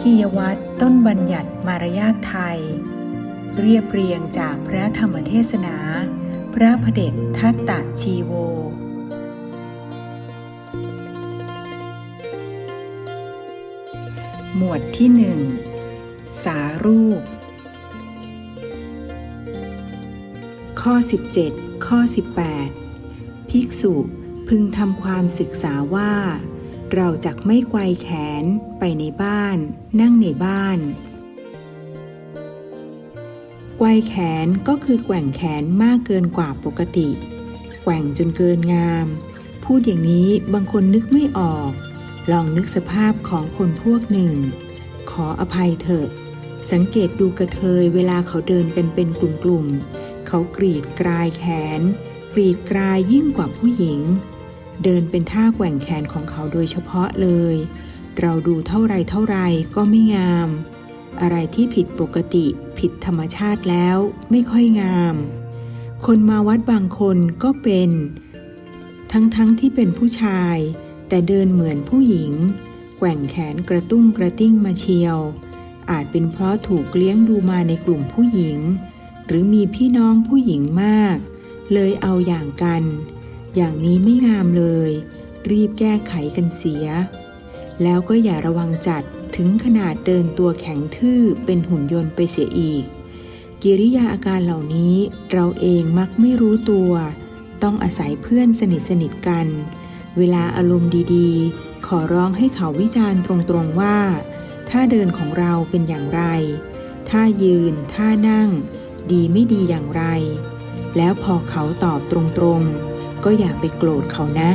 คียวัตรต้นบัญญัติมารยาทไทย เรียบเรียงจากพระธรรมเทศนา พระพเดชทัตตะชีโว หมวดที่หนึ่งสารูป ข้อ 17 ข้อ 18 ภิกษุพึงทำความศึกษาว่า เราจักไม่ไกวแขนไปในบ้าน นั่งในบ้าน ไกวแขนก็คือแกว่งแขนมากเกินกว่าปกติ แกว่งจนเกินงาม พูดอย่างนี้บางคนนึกไม่ออก ลองนึกสภาพของคนพวกหนึ่ง ขออภัยเถอะ สังเกตดูกระเทยเวลาเขาเดินกันเป็นกลุ่มๆ เขากรีดกรายแขน กรีดกรายยิ่งกว่าผู้หญิง เดินเป็นท่าแกว่งแขนของเขาโดยเฉพาะเลย เราดูเท่าไรเท่าไรก็ไม่งาม อะไรที่ผิดปกติผิดธรรมชาติแล้วไม่ค่อยงาม คนมาวัดบางคนก็เป็น ทั้งๆทที่เป็นผู้ชาย แต่เดินเหมือนผู้หญิง แกว่งแขนกระตุ้งกระติ้งมาเชียว อาจเป็นเพราะถูกเลี้ยงดูมาในกลุ่มผู้หญิง หรือมีพี่น้องผู้หญิงมาก เลยเอาอย่างกัน อย่างนี้ไม่งามเลย รีบแก้ไขกันเสีย แล้วก็อย่าระวังจัดถึงขนาดเดินตัวแข็งทื่อเป็นหุ่นยนต์ไปเสียอีก กิริยาอาการเหล่านี้เราเองมักไม่รู้ตัว ต้องอาศัยเพื่อนสนิทสนิทกัน เวลาอารมณ์ดีๆ ขอร้องให้เขาวิจารณ์ตรงๆว่า ถ้าเดินของเราเป็นอย่างไร ถ้ายืนท่านั่ง ดีไม่ดีอย่างไร แล้วพอเขาตอบตรงๆ ก็อย่าไปโกรธเขานะ